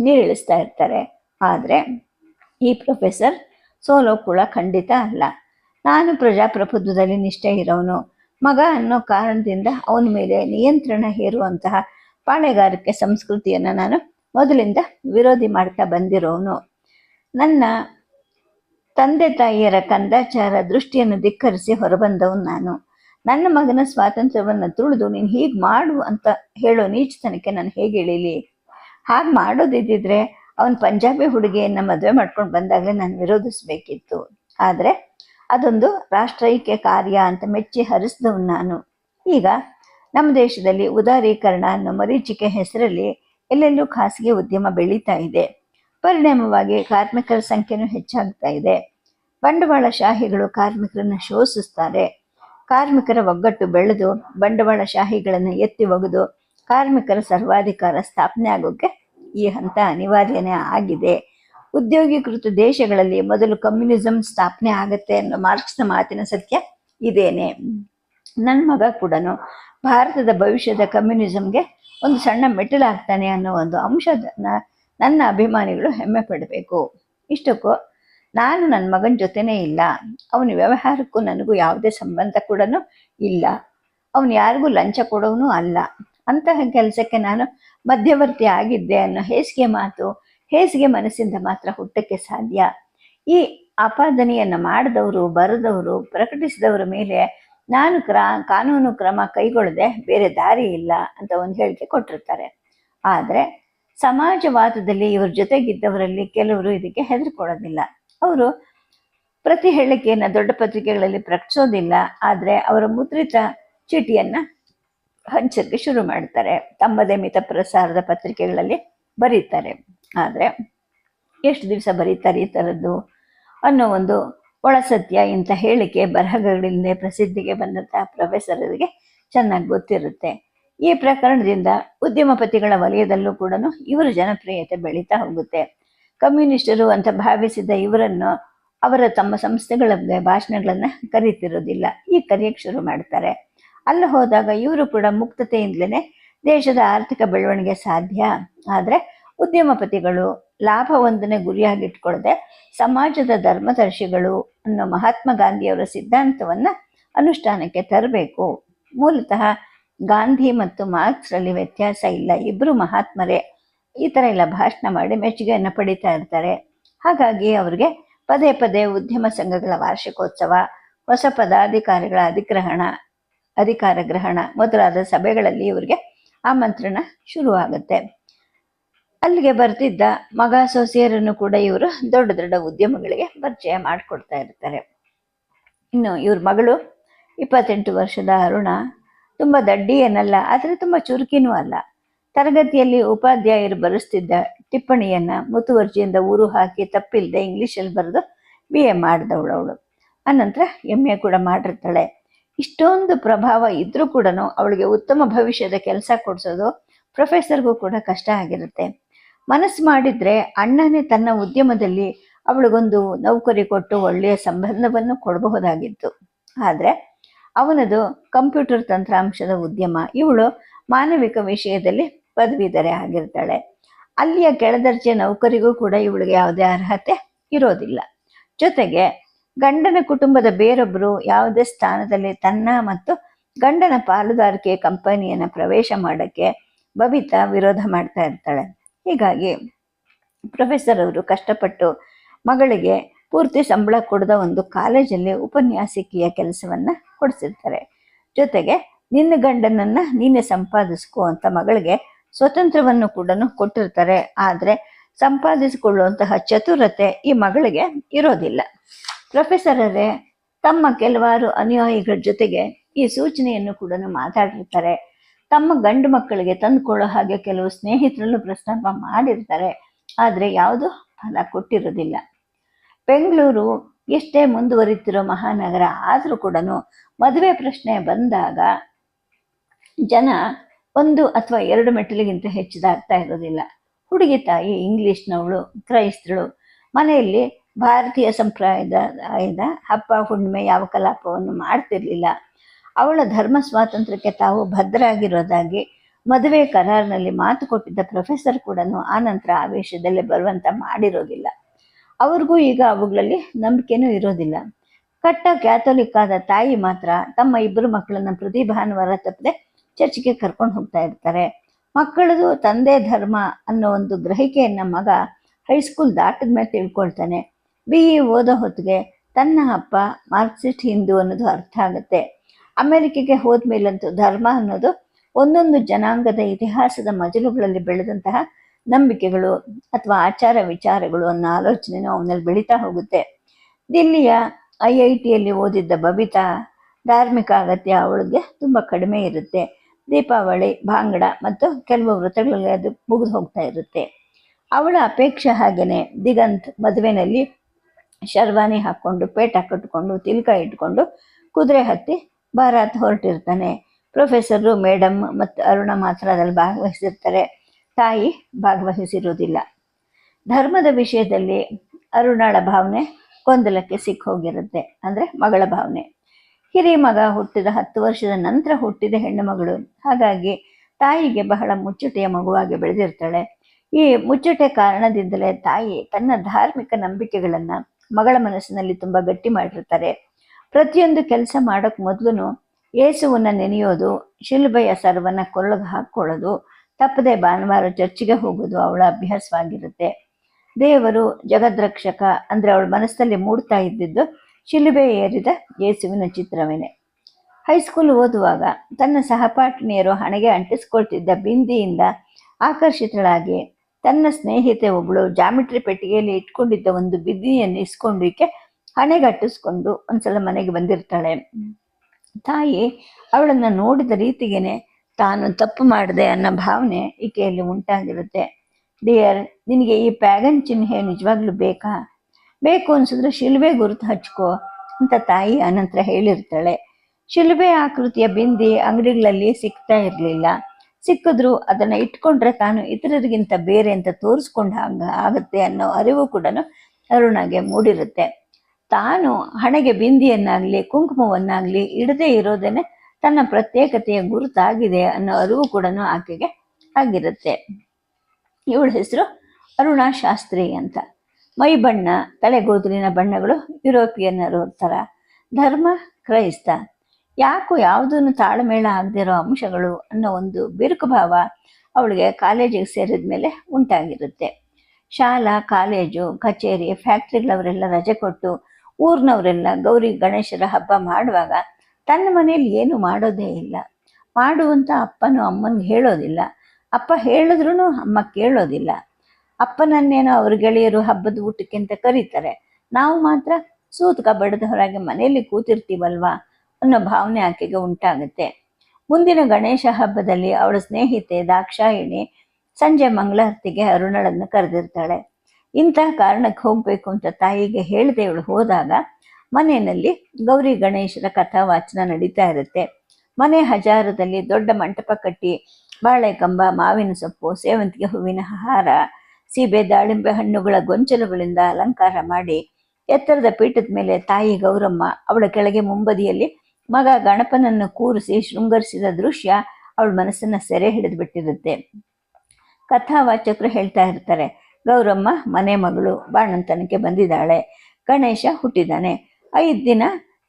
ನೀರಿಳಿಸ್ತಾ ಇರ್ತಾರೆ. ಆದರೆ ಈ ಪ್ರೊಫೆಸರ್ ಸೋಲೋ ಕೂಡ ಖಂಡಿತ ಅಲ್ಲ. ನಾನು ಪ್ರಜಾಪ್ರಭುತ್ವದಲ್ಲಿ ನಿಷ್ಠೆ ಇರೋನು. ಮಗ ಅನ್ನೋ ಕಾರಣದಿಂದ ಅವನ ಮೇಲೆ ನಿಯಂತ್ರಣ ಹೇರುವಂತಹ ಪಾಳೆಗಾರಿಕೆ ಸಂಸ್ಕೃತಿಯನ್ನು ನಾನು ಮೊದಲಿಂದ ವಿರೋಧಿ ಮಾಡ್ತಾ ಬಂದಿರೋನು. ನನ್ನ ತಂದೆ ತಾಯಿಯರ ಕಂದಾಚಾರ ದೃಷ್ಟಿಯನ್ನು ಧಿಕ್ಕರಿಸಿ ಹೊರಬಂದವನು ನಾನು. ನನ್ನ ಮಗನ ಸ್ವಾತಂತ್ರ್ಯವನ್ನು ತುಳಿದು ನೀನು ಹೀಗೆ ಮಾಡು ಅಂತ ಹೇಳೋ ನೀಚತನಕ್ಕೆ ನಾನು ಹೇಗೆ ಇಳೀಲಿ? ಹಾಗೆ ಮಾಡೋದಿದ್ದಿದ್ರೆ ಅವನು ಪಂಜಾಬಿ ಹುಡುಗಿಯನ್ನು ಮದುವೆ ಮಾಡ್ಕೊಂಡು ಬಂದಾಗಲೇ ನಾನು ವಿರೋಧಿಸಬೇಕಿತ್ತು. ಆದರೆ ಅದೊಂದು ರಾಷ್ಟ್ರೈಕ್ಯ ಕಾರ್ಯ ಅಂತ ಮೆಚ್ಚಿ ಹರಿಸಿದವನು ನಾನು. ಈಗ ನಮ್ಮ ದೇಶದಲ್ಲಿ ಉದಾರೀಕರಣ ಅನ್ನೋ ಮರೀಚಿಕೆ ಹೆಸರಲ್ಲಿ ಎಲ್ಲೆಲ್ಲೂ ಖಾಸಗಿ ಉದ್ಯಮ ಬೆಳೀತಾ ಇದೆ. ಪರಿಣಾಮವಾಗಿ ಕಾರ್ಮಿಕರ ಸಂಖ್ಯೆನೂ ಹೆಚ್ಚಾಗ್ತಾ ಇದೆ. ಬಂಡವಾಳಶಾಹಿಗಳು ಕಾರ್ಮಿಕರನ್ನು ಶೋಷಿಸ್ತಾರೆ. ಕಾರ್ಮಿಕರ ಒಗ್ಗಟ್ಟು ಬೆಳೆದು ಬಂಡವಾಳಶಾಹಿಗಳನ್ನು ಎತ್ತಿ ಒಗೆದು ಕಾರ್ಮಿಕರ ಸರ್ವಾಧಿಕಾರ ಸ್ಥಾಪನೆ ಆಗೋಕ್ಕೆ ಈ ಹಂತ ಅನಿವಾರ್ಯನೇ ಆಗಿದೆ. ಉದ್ಯೋಗೀಕೃತ ದೇಶಗಳಲ್ಲಿ ಮೊದಲು ಕಮ್ಯುನಿಸಂ ಸ್ಥಾಪನೆ ಆಗುತ್ತೆ ಅನ್ನೋ ಮಾರ್ಕ್ಸ್ನ ಮಾತಿನ ಸತ್ಯ ಇದೇನೆ. ನನ್ನ ಮಗ ಕೂಡ ಭಾರತದ ಭವಿಷ್ಯದ ಕಮ್ಯುನಿಸಂಗೆ ಒಂದು ಸಣ್ಣ ಮೆಟ್ಟಿಲಾಗ್ತಾನೆ ಅನ್ನೋ ಒಂದು ಅಂಶದನ್ನ ನನ್ನ ಅಭಿಮಾನಿಗಳು ಹೆಮ್ಮೆ ಪಡಬೇಕು. ಇಷ್ಟಕ್ಕೂ ನಾನು ನನ್ನ ಮಗನ ಜೊತೆನೇ ಇಲ್ಲ. ಅವನ ವ್ಯವಹಾರಕ್ಕೂ ನನಗೂ ಯಾವುದೇ ಸಂಬಂಧ ಕೂಡ ಇಲ್ಲ. ಅವನು ಯಾರಿಗೂ ಲಂಚ ಕೊಡೋನು ಅಲ್ಲ. ಅಂತಹ ಕೆಲಸಕ್ಕೆ ನಾನು ಮಧ್ಯವರ್ತಿ ಆಗಿದ್ದೆ ಅನ್ನೋ ಹೇಸಿಗೆ ಮಾತು, ಹೇಸಿಗೆ ಮನಸ್ಸಿಂದ ಮಾತ್ರ ಹುಟ್ಟಕ್ಕೆ ಸಾಧ್ಯ. ಈ ಆಪಾದನೆಯನ್ನು ಮಾಡಿದವರು, ಬರೆದವರು, ಪ್ರಕಟಿಸಿದವರ ಮೇಲೆ ನಾನು ಕ್ರ, ಕಾನೂನು ಕ್ರಮ ಕೈಗೊಳ್ಳದೆ ಬೇರೆ ದಾರಿ ಇಲ್ಲ ಅಂತ ಒಂದು ಹೇಳಿಕೆ ಕೊಟ್ಟಿರ್ತಾರೆ. ಆದರೆ ಸಮಾಜವಾದದಲ್ಲಿ ಇವ್ರ ಜೊತೆಗಿದ್ದವರಲ್ಲಿ ಕೆಲವರು ಇದಕ್ಕೆ ಹೆದರ್ಕೊಳ್ಳೋದಿಲ್ಲ. ಅವರು ಪ್ರತಿ ಹೇಳಿಕೆಯನ್ನು ದೊಡ್ಡ ಪತ್ರಿಕೆಗಳಲ್ಲಿ ಪ್ರಕಟಿಸೋದಿಲ್ಲ, ಆದರೆ ಅವರ ಮುದ್ರಿತ ಚೀಟಿಯನ್ನು ಹಂಚಕ್ಕೆ ಶುರು ಮಾಡ್ತಾರೆ. ತಮ್ಮದೇ ಮಿತ ಪ್ರಸಾರದ ಪತ್ರಿಕೆಗಳಲ್ಲಿ ಬರೀತಾರೆ. ಆದರೆ ಎಷ್ಟು ದಿವಸ ಬರೀತಾರೆ ಈ ಥರದ್ದು ಅನ್ನೋ ಒಂದು ಒಳಸತ್ಯ ಇಂಥ ಹೇಳಿಕೆ ಬರಹಗಳಿಂದ ಪ್ರಸಿದ್ಧಿಗೆ ಬಂದಂತಹ ಪ್ರೊಫೆಸರರಿಗೆ ಚೆನ್ನಾಗಿ ಗೊತ್ತಿರುತ್ತೆ. ಈ ಪ್ರಕರಣದಿಂದ ಉದ್ಯಮಪತಿಗಳ ವಲಯದಲ್ಲೂ ಕೂಡ ಇವರು ಜನಪ್ರಿಯತೆ ಬೆಳೀತಾ ಹೋಗುತ್ತೆ. ಕಮ್ಯುನಿಸ್ಟರು ಅಂತ ಭಾವಿಸಿದ ಇವರನ್ನು ಅವರ ತಮ್ಮ ಸಂಸ್ಥೆಗಳ ಭಾಷಣಗಳನ್ನು ಕರೀತಿರೋದಿಲ್ಲ. ಈ ಕರೆಯಕ್ಕೆ ಶುರು ಮಾಡ್ತಾರೆ. ಅಲ್ಲಿ ಹೋದಾಗ ಇವರು ಕೂಡ ಮುಕ್ತತೆಯಿಂದಲೇ ದೇಶದ ಆರ್ಥಿಕ ಬೆಳವಣಿಗೆ ಸಾಧ್ಯ. ಆದರೆ ಉದ್ಯಮಪತಿಗಳು ಲಾಭ ಒಂದನ್ನೇ ಗುರಿಯಾಗಿಟ್ಕೊಳ್ಳದೆ ಸಮಾಜದ ಧರ್ಮದರ್ಶಿಗಳು ಅನ್ನೋ ಮಹಾತ್ಮ ಗಾಂಧಿಯವರ ಸಿದ್ಧಾಂತವನ್ನು ಅನುಷ್ಠಾನಕ್ಕೆ ತರಬೇಕು. ಮೂಲತಃ ಗಾಂಧಿ ಮತ್ತು ಮಾರ್ಕ್ಸ್ರಲ್ಲಿ ವ್ಯತ್ಯಾಸ ಇಲ್ಲ. ಇಬ್ಬರು ಮಹಾತ್ಮರೇ. ಈ ಥರ ಎಲ್ಲ ಭಾಷಣ ಮಾಡಿ ಮೆಚ್ಚುಗೆಯನ್ನು ಪಡಿತಾ ಇರ್ತಾರೆ. ಹಾಗಾಗಿ ಅವ್ರಿಗೆ ಪದೇ ಪದೇ ಉದ್ಯಮ ಸಂಘಗಳ ವಾರ್ಷಿಕೋತ್ಸವ, ಹೊಸ ಪದಾಧಿಕಾರಿಗಳ ಅಧಿಗ್ರಹಣ, ಅಧಿಕಾರ ಗ್ರಹಣ ಮೊದಲಾದ ಸಭೆಗಳಲ್ಲಿ ಇವರಿಗೆ ಆಮಂತ್ರಣ ಶುರುವಾಗುತ್ತೆ. ಅಲ್ಲಿಗೆ ಬರ್ತಿದ್ದ ಮಗ ಸೊಸೆಯರನ್ನು ಕೂಡ ಇವರು ದೊಡ್ಡ ದೊಡ್ಡ ಉದ್ಯಮಗಳಿಗೆ ಪರಿಚಯ ಮಾಡಿಕೊಡ್ತಾ ಇರ್ತಾರೆ. ಇನ್ನು ಇವ್ರ ಮಗಳು ಇಪ್ಪತ್ತೆಂಟು ವರ್ಷದ ಅರುಣ ತುಂಬ ದಡ್ಡಿ ಏನಲ್ಲ ಆದರೆ ತುಂಬ ಚುರುಕಿನೂ ಅಲ್ಲ. ತರಗತಿಯಲ್ಲಿ ಉಪಾಧ್ಯಾಯರು ಬರೆಸ್ತಿದ್ದ ಟಿಪ್ಪಣಿಯನ್ನ ಮುತುವರ್ಜಿಯಿಂದ ಊರು ಹಾಕಿ ತಪ್ಪಿಲ್ಲದೆ ಇಂಗ್ಲೀಷಲ್ಲಿ ಬರೆದು ಬಿ ಎ ಮಾಡಿದವಳು ಅವಳು. ಆನಂತರ ಎಂ ಎ ಕೂಡ ಮಾಡಿರ್ತಾಳೆ. ಇಷ್ಟೊಂದು ಪ್ರಭಾವ ಇದ್ರೂ ಕೂಡ ಅವಳಿಗೆ ಉತ್ತಮ ಭವಿಷ್ಯದ ಕೆಲಸ ಕೊಡಿಸೋದು ಪ್ರೊಫೆಸರ್ಗೂ ಕೂಡ ಕಷ್ಟ ಆಗಿರುತ್ತೆ. ಮನಸ್ಸು ಮಾಡಿದರೆ ಅಣ್ಣನೇ ತನ್ನ ಉದ್ಯಮದಲ್ಲಿ ಅವಳಿಗೊಂದು ನೌಕರಿ ಕೊಟ್ಟು ಒಳ್ಳೆಯ ಸಂಬಂಧವನ್ನು ಕೊಡಬಹುದಾಗಿತ್ತು. ಆದರೆ ಅವನದು ಕಂಪ್ಯೂಟರ್ ತಂತ್ರಾಂಶದ ಉದ್ಯಮ. ಇವಳು ಮಾನವಿಕ ವಿಷಯದಲ್ಲಿ ಪದವೀಧರೆ ಆಗಿರ್ತಾಳೆ. ಅಲ್ಲಿಯ ಕೆಳದರ್ಜೆ ನೌಕರಿಗೂ ಕೂಡ ಇವಳಿಗೆ ಯಾವುದೇ ಅರ್ಹತೆ ಇರೋದಿಲ್ಲ. ಜೊತೆಗೆ ಗಂಡನ ಕುಟುಂಬದ ಬೇರೊಬ್ಬರು ಯಾವುದೇ ಸ್ಥಾನದಲ್ಲಿ ತನ್ನ ಮತ್ತು ಗಂಡನ ಪಾಲುದಾರಿಕೆ ಕಂಪನಿಯನ್ನು ಪ್ರವೇಶ ಮಾಡೋಕ್ಕೆ ಬಬಿತಾ ವಿರೋಧ ಮಾಡ್ತಾ ಇರ್ತಾಳೆ. ಹೀಗಾಗಿ ಪ್ರೊಫೆಸರ್ ಅವರು ಕಷ್ಟಪಟ್ಟು ಮಗಳಿಗೆ ಪೂರ್ತಿ ಸಂಬಳ ಕೊಡದ ಒಂದು ಕಾಲೇಜಲ್ಲಿ ಉಪನ್ಯಾಸಕಿಯ ಕೆಲಸವನ್ನ ಕೊಡಿಸಿರ್ತಾರೆ. ಜೊತೆಗೆ ನಿನ್ನ ಗಂಡನನ್ನ ನೀನೆ ಸಂಪಾದಿಸ್ಕೋ ಅಂತ ಮಗಳಿಗೆ ಸ್ವತಂತ್ರವನ್ನು ಕೂಡ ಕೊಟ್ಟಿರ್ತಾರೆ. ಆದರೆ ಸಂಪಾದಿಸಿಕೊಳ್ಳುವಂತಹ ಚತುರತೆ ಈ ಮಗಳಿಗೆ ಇರೋದಿಲ್ಲ. ಪ್ರೊಫೆಸರರೇ ತಮ್ಮ ಕೆಲವಾರು ಅನುಯಾಯಿಗಳ ಜೊತೆಗೆ ಈ ಸೂಚನೆಯನ್ನು ಕೂಡ ಮಾತಾಡಿರ್ತಾರೆ. ತಮ್ಮ ಗಂಡು ಮಕ್ಕಳಿಗೆ ತಂದುಕೊಳ್ಳೋ ಹಾಗೆ ಕೆಲವು ಸ್ನೇಹಿತರಲ್ಲೂ ಪ್ರಸ್ತಾಪ ಮಾಡಿರ್ತಾರೆ. ಆದರೆ ಯಾವುದು ಫಲ ಕೊಟ್ಟಿರೋದಿಲ್ಲ. ಬೆಂಗಳೂರು ಎಷ್ಟೇ ಮುಂದುವರಿತಿರೋ ಮಹಾನಗರ ಆದರೂ ಕೂಡ ಮದುವೆ ಪ್ರಶ್ನೆ ಬಂದಾಗ ಜನ ಒಂದು ಅಥವಾ ಎರಡು ಮೆಟ್ಟಿಲಿಗಿಂತ ಹೆಚ್ಚಿದಾಗ್ತಾ ಇರೋದಿಲ್ಲ. ಹುಡುಗಿ ತಾಯಿ, ಇಂಗ್ಲೀಷ್ನವಳು, ಕ್ರೈಸ್ತಳು, ಮನೆಯಲ್ಲಿ ಭಾರತೀಯ ಸಂಪ್ರದಾಯದ ಹಬ್ಬ, ಹುಣ್ಣಿಮೆ ಯಾವ ಕಲಾಪವನ್ನು ಮಾಡ್ತಿರ್ಲಿಲ್ಲ. ಅವಳ ಧರ್ಮ ಸ್ವಾತಂತ್ರ್ಯಕ್ಕೆ ತಾವು ಭದ್ರಾಗಿರೋದಾಗಿ ಮದುವೆ ಕರಾರ್ನಲ್ಲಿ ಮಾತು ಕೊಟ್ಟಿದ್ದ ಪ್ರೊಫೆಸರ್ ಕೂಡ ನಂತರ ಆವೇಶದಲ್ಲಿ ಬರುವಂತ ಮಾಡಿರೋದಿಲ್ಲ. ಅವ್ರಿಗೂ ಈಗ ಅವುಗಳಲ್ಲಿ ನಂಬಿಕೆನೂ ಇರೋದಿಲ್ಲ. ಕಟ್ಟ ಕ್ಯಾಥೋಲಿಕ್ ಆದ ತಾಯಿ ಮಾತ್ರ ತಮ್ಮ ಇಬ್ಬರು ಮಕ್ಕಳನ್ನ ಪ್ರತಿ ಭಾನುವಾರ ತಪ್ಪದೆ ಚರ್ಚ್ಗೆ ಕರ್ಕೊಂಡು ಹೋಗ್ತಾ ಇರ್ತಾರೆ. ಮಕ್ಕಳದು ತಂದೆ ಧರ್ಮ ಅನ್ನೋ ಒಂದು ಗ್ರಹಿಕೆಯನ್ನ ಮಗ ಹೈಸ್ಕೂಲ್ ದಾಟದ ಮೇಲೆ ತಿಳ್ಕೊಳ್ತಾನೆ. ಬಿ ಇ ಓದೋ ಹೊತ್ತಿಗೆ ತನ್ನ ಅಪ್ಪ ಮಾರ್ಕ್ಸಿಸ್ಟ್ ಹಿಂದೂ ಅನ್ನೋದು ಅರ್ಥ ಆಗುತ್ತೆ. ಅಮೆರಿಕೆಗೆ ಹೋದ್ಮೇಲಂತೂ ಧರ್ಮ ಅನ್ನೋದು ಒಂದೊಂದು ಜನಾಂಗದ ಇತಿಹಾಸದ ಮಜಲುಗಳಲ್ಲಿ ಬೆಳೆದಂತಹ ನಂಬಿಕೆಗಳು ಅಥವಾ ಆಚಾರ ವಿಚಾರಗಳು ಅನ್ನೋ ಆಲೋಚನೆನೂ ಅವನಲ್ಲಿ ಬೆಳೀತಾ ಹೋಗುತ್ತೆ. ದಿಲ್ಲಿಯ ಐ ಐ ಟಿಯಲ್ಲಿ ಓದಿದ್ದ ಬಬಿತಾ ಧಾರ್ಮಿಕ ಅಗತ್ಯ ಅವಳಿಗೆ ತುಂಬ ಕಡಿಮೆ ಇರುತ್ತೆ. ದೀಪಾವಳಿ, ಭಾಂಗಡ ಮತ್ತು ಕೆಲವು ವೃತ್ತಗಳಲ್ಲಿ ಅದು ಮುಗಿದು ಹೋಗ್ತಾ ಇರುತ್ತೆ. ಅವಳ ಅಪೇಕ್ಷೆ ಹಾಗೆಯೇ ದಿಗಂತ್ ಮದುವೆನಲ್ಲಿ ಶರ್ವಾನಿ ಹಾಕ್ಕೊಂಡು, ಪೇಟ ಕಟ್ಕೊಂಡು ತಿಲ್ಕ ಇಟ್ಕೊಂಡು ಕುದುರೆ ಹತ್ತಿ ಬಾರಾತ್ ಹೊರಟಿರ್ತಾನೆ. ಪ್ರೊಫೆಸರು, ಮೇಡಮ್ ಮತ್ತು ಅರುಣ ಮಾತ್ರ ಅದ್ರಲ್ಲಿ ಭಾಗವಹಿಸಿರ್ತಾರೆ. ತಾಯಿ ಭಾಗವಹಿಸಿರುವುದಿಲ್ಲ ಧರ್ಮದ ವಿಷಯದಲ್ಲಿ ಅರುಣಾಳ ಭಾವನೆ ಗೊಂದಲಕ್ಕೆ ಸಿಕ್ಕೋಗಿರುತ್ತೆ ಅಂದರೆ ಮಗಳ ಭಾವನೆ. ಹಿರಿಯ ಮಗ ಹುಟ್ಟಿದ ಹತ್ತು ವರ್ಷದ ನಂತರ ಹುಟ್ಟಿದ ಹೆಣ್ಣು ಮಗಳು. ಹಾಗಾಗಿ ತಾಯಿಗೆ ಬಹಳ ಮುಚ್ಚುಟೆಯ ಮಗುವಾಗಿ ಬೆಳೆದಿರ್ತಾಳೆ. ಈ ಮುಚ್ಚುಟೆ ಕಾರಣದಿಂದಲೇ ತಾಯಿ ತನ್ನ ಧಾರ್ಮಿಕ ನಂಬಿಕೆಗಳನ್ನ ಮಗಳ ಮನಸ್ಸಿನಲ್ಲಿ ತುಂಬಾ ಗಟ್ಟಿ ಮಾಡಿರ್ತಾರೆ. ಪ್ರತಿಯೊಂದು ಕೆಲಸ ಮಾಡೋಕ್ ಮೊದಲು ಯೇಸುವನ್ನ ನೆನೆಯೋದು, ಶಿಲುಬೆಯ ಸರ್ವನ್ನ ಕೊರಳಗೆ ಹಾಕೊಳ್ಳೋದು ತಪ್ಪದೆ ಭಾನುವಾರ ಚರ್ಚಿಗೆ ಹೋಗೋದು ಅವಳ ಅಭ್ಯಾಸವಾಗಿರುತ್ತೆ. ದೇವರು ಜಗದ್ರಕ್ಷಕ ಅಂದ್ರೆ ಅವಳ ಮನಸ್ಸಲ್ಲಿ ಮೂಡ್ತಾ ಇದ್ದಿದ್ದು ಶಿಲುಬೆ ಏರಿದ ಯೇಸುವಿನ ಚಿತ್ರವೇನೆ. ಹೈಸ್ಕೂಲ್ ಓದುವಾಗ ತನ್ನ ಸಹಪಾಠಿನಿಯರು ಹಣೆಗೆ ಅಂಟಿಸ್ಕೊಳ್ತಿದ್ದ ಬಿಂದಿಯಿಂದ ಆಕರ್ಷಿತಳಾಗಿ ತನ್ನ ಸ್ನೇಹಿತೆ ಒಬ್ಬಳು ಜಾಮಿಟ್ರಿ ಪೆಟ್ಟಿಗೆಯಲ್ಲಿ ಇಟ್ಕೊಂಡಿದ್ದ ಒಂದು ಬಿಂದಿಯನ್ನು ಇಸ್ಕೊಂಡಿಕ್ಕೆ ಹಣೆಗಟ್ಟಿಸ್ಕೊಂಡು ಒಂದ್ಸಲ ಮನೆಗೆ ಬಂದಿರ್ತಾಳೆ. ತಾಯಿ ಅವಳನ್ನ ನೋಡಿದ ರೀತಿಗೇನೆ ತಾನು ತಪ್ಪು ಮಾಡಿದೆ ಅನ್ನೋ ಭಾವನೆ ಈಕೆಯಲ್ಲಿ ಉಂಟಾಗಿರುತ್ತೆ. ಡಿಯರ್ ನಿನಗೆ ಈ ಪ್ಯಾಗನ್ ಚಿಹ್ನೆ ನಿಜವಾಗ್ಲೂ ಬೇಕಾ? ಬೇಕು ಅನ್ಸಿದ್ರೆ ಶಿಲ್ಬೆ ಗುರುತು ಹಚ್ಕೋ, ಅಂತ ತಾಯಿ ಅನಂತರ ಹೇಳಿರ್ತಾಳೆ. ಶಿಲ್ಬೆ ಆಕೃತಿಯ ಬಿಂದಿ ಅಂಗಡಿಗಳಲ್ಲಿ ಸಿಗ್ತಾ ಇರಲಿಲ್ಲ. ಸಿಕ್ಕಿದ್ರು ಅದನ್ನ ಇಟ್ಕೊಂಡ್ರೆ ತಾನು ಇತರರಿಗಿಂತ ಬೇರೆ ಅಂತ ತೋರಿಸ್ಕೊಂಡ ಹಂಗ ಆಗುತ್ತೆ ಅನ್ನೋ ಅರಿವು ಕೂಡ ಅರುಣಾಗೆ ಮೂಡಿರುತ್ತೆ. ತಾನು ಹಣೆಗೆ ಬಿಂದಿಯನ್ನಾಗ್ಲಿ, ಕುಂಕುಮವನ್ನಾಗ್ಲಿ ಇಡದೇ ಇರೋದೇನೆ ತನ್ನ ಪ್ರತ್ಯೇಕತೆಯ ಗುರುತಾಗಿದೆ ಅನ್ನೋ ಅರಿವು ಕೂಡ ಆಕೆಗೆ ಆಗಿರುತ್ತೆ. ಇವಳ ಹೆಸರು ಅರುಣಾ ಶಾಸ್ತ್ರಿ ಅಂತ. ಮೈ ಬಣ್ಣ ತಲೆಗೂದಲಿನ ಬಣ್ಣಗಳು ಯುರೋಪಿಯನ್ನರು ಥರ ಧರ್ಮ ಕ್ರೈಸ್ತ. ಯಾಕೋ ಯಾವುದನ್ನು ತಾಳಮೇಳ ಆಗದಿರೋ ಅಂಶಗಳು ಅನ್ನೋ ಒಂದು ಬಿರುಕು ಭಾವ ಅವಳಿಗೆ ಕಾಲೇಜಿಗೆ ಸೇರಿದ ಮೇಲೆ ಉಂಟಾಗಿರುತ್ತೆ. ಶಾಲಾ, ಕಾಲೇಜು, ಕಚೇರಿ, ಫ್ಯಾಕ್ಟ್ರಿಗಳವರೆಲ್ಲ ರಜೆ ಕೊಟ್ಟು ಊರಿನವರೆಲ್ಲ ಗೌರಿ, ಗಣೇಶರ ಹಬ್ಬ ಮಾಡುವಾಗ ತನ್ನ ಮನೆಯಲ್ಲಿ ಏನು ಮಾಡೋದೇ ಇಲ್ಲ. ಮಾಡುವಂತ ಅಪ್ಪನು ಅಮ್ಮನಿಗೆ ಹೇಳೋದಿಲ್ಲ. ಅಪ್ಪ ಹೇಳಿದ್ರು ಅಮ್ಮ ಕೇಳೋದಿಲ್ಲ. ಅಪ್ಪನನ್ನೇನೋ ಅವ್ರ ಗೆಳೆಯರು ಹಬ್ಬದ ಊಟಕ್ಕೆ ಅಂತ ಕರೀತಾರೆ. ನಾವು ಮಾತ್ರ ಸೂತಕ ಬಡದ ಹೊರಗೆ ಮನೆಯಲ್ಲಿ ಕೂತಿರ್ತೀವಲ್ವಾ ಅನ್ನೋ ಭಾವನೆ ಆಕೆಗೆ ಉಂಟಾಗುತ್ತೆ. ಮುಂದಿನ ಗಣೇಶ ಹಬ್ಬದಲ್ಲಿ ಅವಳ ಸ್ನೇಹಿತೆ ದಾಕ್ಷಾಯಿಣಿ ಸಂಜೆ ಮಂಗಳಾರತಿಗೆ ಅರುಣಳನ್ನು ಕರೆದಿರ್ತಾಳೆ. ಇಂತಹ ಕಾರಣಕ್ಕೆ ಹೋಗ್ಬೇಕು ಅಂತ ತಾಯಿಗೆ ಹೇಳದೆ ಇವಳು ಹೋದಾಗ ಮನೆಯಲ್ಲಿ ಗೌರಿ ಗಣೇಶರ ಕಥಾವಾಚನ ನಡೀತಾ ಇರುತ್ತೆ. ಮನೆ ಹಜಾರದಲ್ಲಿ ದೊಡ್ಡ ಮಂಟಪ ಕಟ್ಟಿ ಬಾಳೆಕಂಬ, ಮಾವಿನ ಸೊಪ್ಪು, ಸೇವಂತಿಗೆ ಹೂವಿನ ಆಹಾರ ಸೀಬೆ, ದಾಳಿಂಬೆ ಹಣ್ಣುಗಳ ಗೊಂಚಲುಗಳಿಂದ ಅಲಂಕಾರ ಮಾಡಿ ಎತ್ತರದ ಪೀಠದ ಮೇಲೆ ತಾಯಿ ಗೌರಮ್ಮ, ಅವಳ ಕೆಳಗೆ ಮುಂಬದಿಯಲ್ಲಿ ಮಗ ಗಣಪನನ್ನು ಕೂರಿಸಿ ಶೃಂಗರಿಸಿದ ದೃಶ್ಯ ಅವಳ ಮನಸ್ಸನ್ನ ಸೆರೆ ಹಿಡಿದು ಬಿಟ್ಟಿರುತ್ತೆ. ಕಥಾವಾಚಕರು ಹೇಳ್ತಾ ಇರ್ತಾರೆ, ಗೌರಮ್ಮ ಮನೆ ಮಗಳು ಬಾಣಂತನಕ್ಕೆ ಬಂದಿದ್ದಾಳೆ, ಗಣೇಶ ಹುಟ್ಟಿದ್ದಾನೆ ಐದು ದಿನ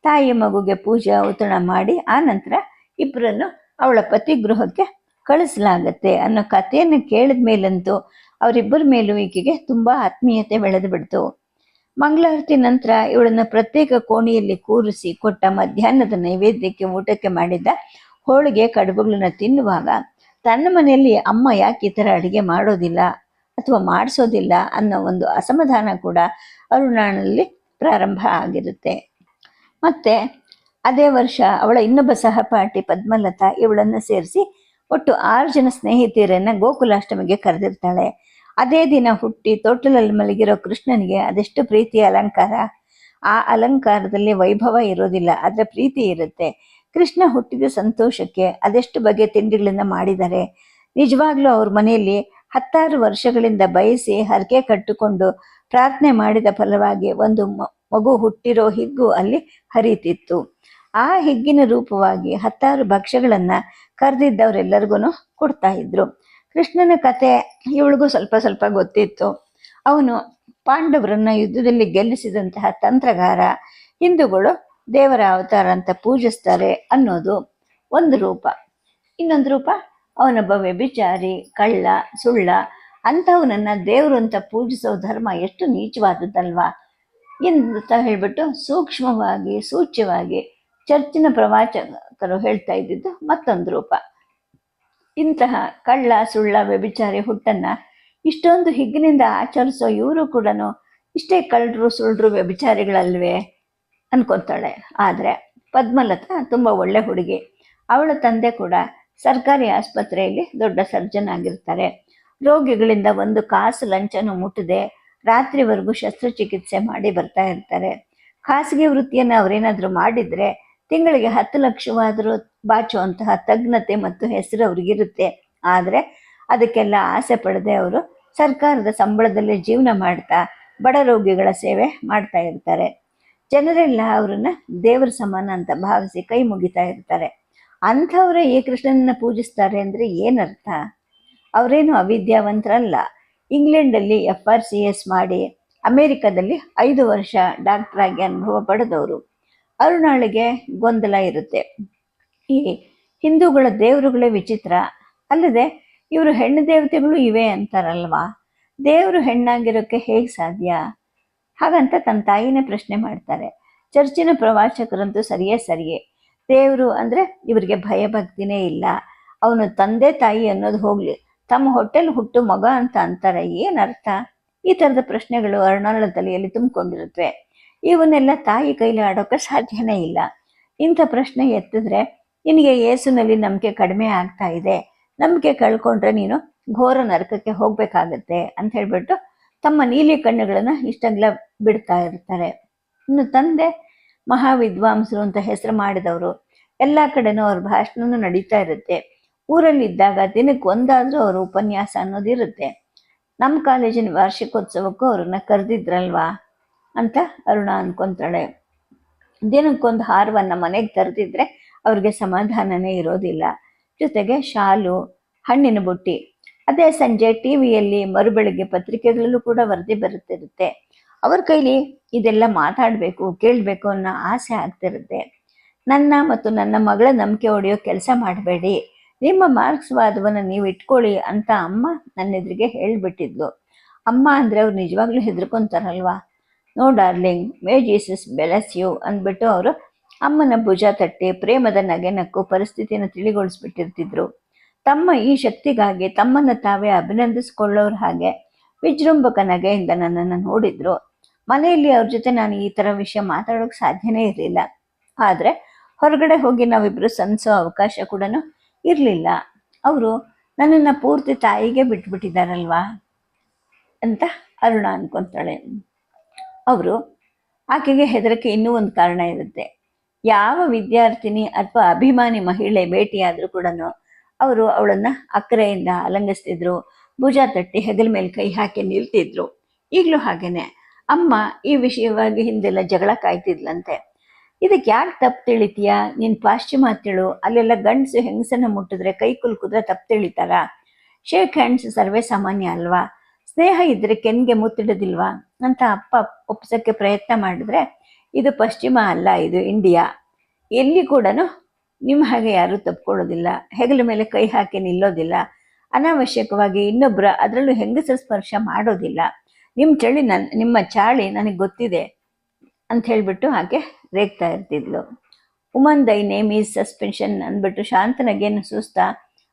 ತಾಯಿ ಮಗುಗೆ ಪೂಜೆ, ಔತಣ ಮಾಡಿ, ಆ ನಂತರ ಇಬ್ಬರನ್ನು ಅವಳ ಪತಿ ಗೃಹಕ್ಕೆ ಕಳಿಸಲಾಗತ್ತೆ ಅನ್ನೋ ಕಥೆಯನ್ನು ಕೇಳಿದ ಮೇಲಂತೂ ಅವರಿಬ್ಬರ ಮೇಲೂ ಈಕೆಗೆ ತುಂಬ ಆತ್ಮೀಯತೆ ಬೆಳೆದು ಬಿಡ್ತು. ಮಂಗಳಾರತಿ ನಂತರ ಇವಳನ್ನು ಪ್ರತ್ಯೇಕ ಕೋಣೆಯಲ್ಲಿ ಕೂರಿಸಿ ಕೊಟ್ಟ ಮಧ್ಯಾಹ್ನದ ನೈವೇದ್ಯಕ್ಕೆ ಊಟಕ್ಕೆ ಮಾಡಿದ್ದ ಹೋಳಿಗೆ ಕಡುಬುಗಳನ್ನ ತಿನ್ನುವಾಗ ತನ್ನ ಮನೆಯಲ್ಲಿ ಅಮ್ಮ ಯಾಕೆ ಈ ಥರ ಅಡುಗೆ ಮಾಡೋದಿಲ್ಲ ಅಥವಾ ಮಾಡಿಸೋದಿಲ್ಲ ಅನ್ನೋ ಒಂದು ಅಸಮಾಧಾನ ಕೂಡ ಅರುಣಾನಲ್ಲಿ ಪ್ರಾರಂಭ ಆಗಿರುತ್ತೆ. ಮತ್ತೆ ಅದೇ ವರ್ಷ ಅವಳ ಇನ್ನೊಬ್ಬ ಸಹಪಾಠಿ ಪದ್ಮಲತಾ ಇವಳನ್ನು ಸೇರಿಸಿ ಒಟ್ಟು ಆರು ಜನ ಸ್ನೇಹಿತೆಯರನ್ನ ಗೋಕುಲಾಷ್ಟಮಿಗೆ ಕರೆದಿರ್ತಾಳೆ. ಅದೇ ದಿನ ಹುಟ್ಟಿ ತೋಟಲಲ್ಲಿ ಮಲಗಿರೋ ಕೃಷ್ಣನಿಗೆ ಅದೆಷ್ಟು ಪ್ರೀತಿಯ ಅಲಂಕಾರ. ಆ ಅಲಂಕಾರದಲ್ಲಿ ವೈಭವ ಇರೋದಿಲ್ಲ ಅದರ ಪ್ರೀತಿ ಇರುತ್ತೆ. ಕೃಷ್ಣ ಹುಟ್ಟಿದ ಸಂತೋಷಕ್ಕೆ ಅದೆಷ್ಟು ಬಗೆಯ ತಿಂಡಿಗಳನ್ನ ಮಾಡಿದ್ದಾರೆ. ನಿಜವಾಗ್ಲೂ ಅವ್ರ ಮನೆಯಲ್ಲಿ ಹತ್ತಾರು ವರ್ಷಗಳಿಂದ ಬಯಸಿ ಹರಕೆ ಕಟ್ಟಿಕೊಂಡು ಪ್ರಾರ್ಥನೆ ಮಾಡಿದ ಫಲವಾಗಿ ಒಂದು ಮಗು ಹುಟ್ಟಿರೋ ಹಿಗ್ಗು ಅಲ್ಲಿ ಹರಿತಿತ್ತು ಆ ಹಿಗ್ಗಿನ ರೂಪವಾಗಿ ಹತ್ತಾರು ಭಕ್ಷ್ಯಗಳನ್ನ ಕರೆದಿದ್ದವರೆಲ್ಲರಿಗೂ ಕೊಡ್ತಾ ಇದ್ರು. ಕೃಷ್ಣನ ಕತೆ ಇವಳಿಗೂ ಸ್ವಲ್ಪ ಸ್ವಲ್ಪ ಗೊತ್ತಿತ್ತು. ಅವನು ಪಾಂಡವರನ್ನ ಯುದ್ಧದಲ್ಲಿ ಗೆಲ್ಲಿಸಿದಂತಹ ತಂತ್ರಗಾರ, ಹಿಂದೂಗಳು ದೇವರ ಅವತಾರ ಅಂತ ಪೂಜಿಸ್ತಾರೆ ಅನ್ನೋದು ಒಂದು ರೂಪ. ಇನ್ನೊಂದು ರೂಪ ಅವನೊಬ್ಬ ವ್ಯಭಿಚಾರಿ, ಕಳ್ಳ, ಸುಳ್ಳ ಅಂಥವನನ್ನ ದೇವರು ಅಂತ ಪೂಜಿಸೋ ಧರ್ಮ ಎಷ್ಟು ನೀಚವಾದದ್ದಲ್ವಾ? ಅಂತ ಹೇಳಿಬಿಟ್ಟು ಸೂಕ್ಷ್ಮವಾಗಿ, ಸೂಚ್ಯವಾಗಿ ಚರ್ಚಿನ ಪ್ರವಾಚಕರು ಹೇಳ್ತಾ ಇದ್ದಿದ್ದು ಮತ್ತೊಂದು ರೂಪ. ಇಂತಹ ಕಳ್ಳ, ಸುಳ್ಳ, ವ್ಯಭಿಚಾರಿ ಹುಟ್ಟನ್ನು ಇಷ್ಟೊಂದು ಹಿಗ್ಗಿನಿಂದ ಆಚರಿಸೋ ಇವರು ಕೂಡ ಇಷ್ಟೇ ಕಳ್ಳರು ಸುಳ್ಳರು ವ್ಯಭಿಚಾರಿಗಳಲ್ವೇ? ಅನ್ಕೊತಾಳೆ. ಆದರೆ ಪದ್ಮಲತಾ ತುಂಬ ಒಳ್ಳೆ ಹುಡುಗಿ. ಅವಳ ತಂದೆ ಕೂಡ ಸರ್ಕಾರಿ ಆಸ್ಪತ್ರೆಯಲ್ಲಿ ದೊಡ್ಡ ಸರ್ಜನ್ ಆಗಿರ್ತಾರೆ. ರೋಗಿಗಳಿಂದ ಒಂದು ಕಾಸು ಲಂಚನೂ ಮುಟ್ಟದೆ ರಾತ್ರಿವರೆಗೂ ಶಸ್ತ್ರಚಿಕಿತ್ಸೆ ಮಾಡಿ ಬರ್ತಾ ಇರ್ತಾರೆ. ಖಾಸಗಿ ವೃತ್ತಿಯನ್ನು ಅವರೇನಾದರೂ ಮಾಡಿದರೆ ತಿಂಗಳಿಗೆ ಹತ್ತು ಲಕ್ಷವಾದರೂ ಬಾಚುವಂತಹ ತಜ್ಞತೆ ಮತ್ತು ಹೆಸರು ಅವ್ರಿಗಿರುತ್ತೆ. ಆದರೆ ಅದಕ್ಕೆಲ್ಲ ಆಸೆ ಪಡದೆ ಅವರು ಸರ್ಕಾರದ ಸಂಬಳದಲ್ಲಿ ಜೀವನ ಮಾಡ್ತಾ ಬಡ ರೋಗಿಗಳ ಸೇವೆ ಮಾಡ್ತಾ ಇರ್ತಾರೆ. ಜನರೆಲ್ಲ ಅವರನ್ನ ದೇವರ ಸಮಾನ ಅಂತ ಭಾವಿಸಿ ಕೈ ಮುಗಿತಾ ಇರ್ತಾರೆ. ಅಂಥವರೇ ಈ ಕೃಷ್ಣನನ್ನ ಪೂಜಿಸ್ತಾರೆ ಅಂದರೆ ಏನರ್ಥ? ಅವರೇನು ಅವಿದ್ಯಾವಂತರಲ್ಲ. ಇಂಗ್ಲೆಂಡಲ್ಲಿ ಎಫ್ ಆರ್ ಸಿ ಎಸ್ ಮಾಡಿ ಅಮೇರಿಕಾದಲ್ಲಿ ಐದು ವರ್ಷ ಡಾಕ್ಟರ್ ಆಗಿ ಅನುಭವ ಪಡೆದವರು. ಅರುಣಾಳಿಗೆ ಗೊಂದಲ ಇರುತ್ತೆ. ಈ ಹಿಂದೂಗಳ ದೇವರುಗಳೇ ವಿಚಿತ್ರ. ಅಲ್ಲದೆ ಇವರು ಹೆಣ್ಣು ದೇವತೆಗಳು ಇವೆ ಅಂತಾರಲ್ವಾ? ದೇವರು ಹೆಣ್ಣಾಗಿರೋಕ್ಕೆ ಹೇಗೆ ಸಾಧ್ಯ? ಹಾಗಂತ ತನ್ನ ತಾಯಿನೇ ಪ್ರಶ್ನೆ ಮಾಡ್ತಾರೆ. ಚರ್ಚಿನ ಪ್ರವಾಸಕರಂತೂ ಸರಿಯೇ ಸರಿಯೇ. ದೇವರು ಅಂದರೆ ಇವರಿಗೆ ಭಯಭಕ್ತಿನೇ ಇಲ್ಲ. ಅವನು ತಂದೆ ತಾಯಿ ಅನ್ನೋದು ಹೋಗ್ಲಿ. ತಮ್ಮ ಹೊಟ್ಟೆಲ್ ಹುಟ್ಟು ಮಗ ಅಂತ ಅಂತಾರೆ ಏನರ್ಥ ಈ ಥರದ ಪ್ರಶ್ನೆಗಳು ಅರುಣಾಳ ತಲೆಯಲ್ಲಿ ತುಂಬಿಕೊಂಡಿರುತ್ತವೆ. ಇವನ್ನೆಲ್ಲ ತಾಯಿ ಕೈಲಿ ಆಡೋಕೆ ಸಾಧ್ಯನೇ ಇಲ್ಲ. ಇಂಥ ಪ್ರಶ್ನೆ ಎತ್ತಿದ್ರೆ, ನಿನಗೆ ಯೇಸುನಲ್ಲಿ ನಂಬಿಕೆ ಕಡಿಮೆ ಆಗ್ತಾ ಇದೆ. ನಂಬಿಕೆ ಕಳ್ಕೊಂಡ್ರೆ ನೀನು ಘೋರ ನರಕಕ್ಕೆ ಹೋಗ್ಬೇಕಾಗತ್ತೆ ಅಂತ ಹೇಳ್ಬಿಟ್ಟು ತಮ್ಮ ನೀಲಿ ಕಣ್ಣುಗಳನ್ನ ಇಷ್ಟಗ್ಲ ಬಿಡ್ತಾ ಇರ್ತಾರೆ. ಇನ್ನು ತಂದೆ ಮಹಾವಿದ್ವಾಂಸರು ಅಂತ ಹೆಸರು ಮಾಡಿದವರು, ಎಲ್ಲ ಕಡೆನೂ ಅವ್ರ ಭಾಷಣನೂ ನಡೀತಾ ಇರುತ್ತೆ. ಊರಲ್ಲಿದ್ದಾಗ ದಿನಕ್ಕೆ ಒಂದಾದ್ರೂ ಅವರು ಉಪನ್ಯಾಸ ಅನ್ನೋದಿರುತ್ತೆ ನಮ್ಮ ಕಾಲೇಜಿನ ವಾರ್ಷಿಕೋತ್ಸವಕ್ಕೂ ಅವ್ರನ್ನ ಕರೆದಿದ್ರಲ್ವಾ? ಅಂತ ಅರುಣ ಅನ್ಕೊಂತಾಳೆ. ದಿನಕ್ಕೊಂದು ಹಾರವನ್ನ ಮನೆಗೆ ತರೆದಿದ್ರೆ ಅವ್ರಿಗೆ ಸಮಾಧಾನನೇ ಇರೋದಿಲ್ಲ. ಜೊತೆಗೆ ಶಾಲು, ಹಣ್ಣಿನ ಬುಟ್ಟಿ, ಅದೇ ಸಂಜೆ ಟಿ ವಿಯಲ್ಲಿ ಮರುಬೆಳಗ್ಗೆ ಪತ್ರಿಕೆಗಳಲ್ಲೂ ಕೂಡ ವರದಿ ಬರುತ್ತಿರುತ್ತೆ. ಅವ್ರ ಕೈಲಿ ಇದೆಲ್ಲ ಮಾತಾಡಬೇಕು, ಕೇಳಬೇಕು ಅನ್ನೋ ಆಸೆ ಆಗ್ತಿರುತ್ತೆ. ನನ್ನ ಮತ್ತು ನನ್ನ ಮಗಳ ನಂಬಿಕೆ ಹೊಡೆಯೋ ಕೆಲಸ ಮಾಡಬೇಡಿ. ನಿಮ್ಮ ಮಾರ್ಕ್ಸ್ವಾದವನ್ನು ನೀವು ಇಟ್ಕೊಳ್ಳಿ ಅಂತ ಅಮ್ಮ ನನ್ನ ಎದುರಿಗೆ ಹೇಳಿಬಿಟ್ಟಿದ್ಲು. ಅಮ್ಮ ಅಂದರೆ ಅವ್ರು ನಿಜವಾಗ್ಲೂ ಹೆದರ್ಕೊಂತಾರಲ್ವಾ? No darling, may Jesus bless you ಅಂದ್ಬಿಟ್ಟು ಅವರು ಅಮ್ಮನ ಭುಜ ತಟ್ಟಿ ಪ್ರೇಮದ ನಗೆ ನಕ್ಕು ಪರಿಸ್ಥಿತಿಯನ್ನು ತಿಳಿಗೊಳಿಸ್ಬಿಟ್ಟಿರ್ತಿದ್ರು. ತಮ್ಮ ಈ ಶಕ್ತಿಗಾಗಿ ತಮ್ಮನ್ನು ತಾವೇ ಅಭಿನಂದಿಸ್ಕೊಳ್ಳೋರು ಹಾಗೆ ವಿಜೃಂಭಕ ನಗೆಯಿಂದ ನನ್ನನ್ನು ನೋಡಿದ್ರು. ಮನೆಯಲ್ಲಿ ಅವ್ರ ಜೊತೆ ನಾನು ಈ ಥರ ವಿಷಯ ಮಾತಾಡೋಕೆ ಸಾಧ್ಯನೇ ಇರಲಿಲ್ಲ. ಆದರೆ ಹೊರಗಡೆ ಹೋಗಿ ನಾವಿಬ್ಬರು ಸನ್ಸೋ ಅವಕಾಶ ಕೂಡ ಇರಲಿಲ್ಲ. ಅವರು ನನ್ನನ್ನು ಪೂರ್ತಿ ತಾಯಿಗೆ ಬಿಟ್ಬಿಟ್ಟಿದ್ದಾರಲ್ವಾ? ಅಂತ ಅರುಣ ಅನ್ಕೊಂತಾಳೆ. ಅವರು ಆಕೆಗೆ ಹೆದರಕ್ಕೆ ಇನ್ನೂ ಒಂದು ಕಾರಣ ಇರುತ್ತೆ. ಯಾವ ವಿದ್ಯಾರ್ಥಿನಿ ಅಥವಾ ಅಭಿಮಾನಿ ಮಹಿಳೆ ಭೇಟಿಯಾದರೂ ಕೂಡ ಅವರು ಅವಳನ್ನು ಅಕ್ಕರೆಯಿಂದ ಅಲಂಗಿಸ್ತಿದ್ರು, ಭುಜ ತಟ್ಟಿ ಹೆಗಲ ಮೇಲೆ ಕೈ ಹಾಕಿ ನಿಲ್ತಿದ್ರು. ಈಗಲೂ ಹಾಗೇನೆ. ಅಮ್ಮ ಈ ವಿಷಯವಾಗಿ ಹಿಂದೆಲ್ಲ ಜಗಳ ಕಾಯ್ತಿದ್ಲಂತೆ. ಇದಕ್ಕೆ ಯಾಕೆ ತಪ್ಪು ತಿಳಿತೀಯ? ನಿನ್ ಪಾಶ್ಚಿಮಾತ್ಯಳು ಅಲ್ಲೆಲ್ಲ ಗಂಡಸು ಹೆಂಗಸನ್ನ ಮುಟ್ಟಿದ್ರೆ, ಕೈ ಕುಲ್ಕುದ್ರೆ ತಪ್ಪು ತಿಳಿತಾರ? ಶೇಕ್ ಹ್ಯಾಂಡ್ಸ್ ಸರ್ವೇ ಸಾಮಾನ್ಯ ಅಲ್ವಾ? ಸ್ನೇಹ ಇದ್ರೆ ಕೆನ್ಗೆ ಮುತ್ತಿಡೋದಿಲ್ವಾ? ಅಂತ ಅಪ್ಪ ಒಪ್ಸೋಕ್ಕೆ ಪ್ರಯತ್ನ ಮಾಡಿದ್ರೆ, ಇದು ಪಶ್ಚಿಮ ಅಲ್ಲ, ಇದು ಇಂಡಿಯಾ. ಎಲ್ಲಿ ಕೂಡ ನಿಮ್ಮ ಹಾಗೆ ಯಾರೂ ತಪ್ಕೊಳ್ಳೋದಿಲ್ಲ. ಹೆಗಲ ಮೇಲೆ ಕೈ ಹಾಕಿ ನಿಲ್ಲೋದಿಲ್ಲ. ಅನಾವಶ್ಯಕವಾಗಿ ಇನ್ನೊಬ್ಬರ ಅದರಲ್ಲೂ ಹೆಂಗಸ ಸ್ಪರ್ಶ ಮಾಡೋದಿಲ್ಲ. ನಿಮ್ಮ ಚಳಿ ನನ್ನ ನಿಮ್ಮ ಚಾಳಿ ನನಗೆ ಗೊತ್ತಿದೆ, ಅಂತ ಹೇಳಿಬಿಟ್ಟು ಹಾಗೆ ರೇಗ್ತಾ ಇರ್ತಿದ್ಲು. Woman thy name is suspension ಅಂದ್ಬಿಟ್ಟು ಶಾಂತನಗೇನು ಸುಸ್ತಾ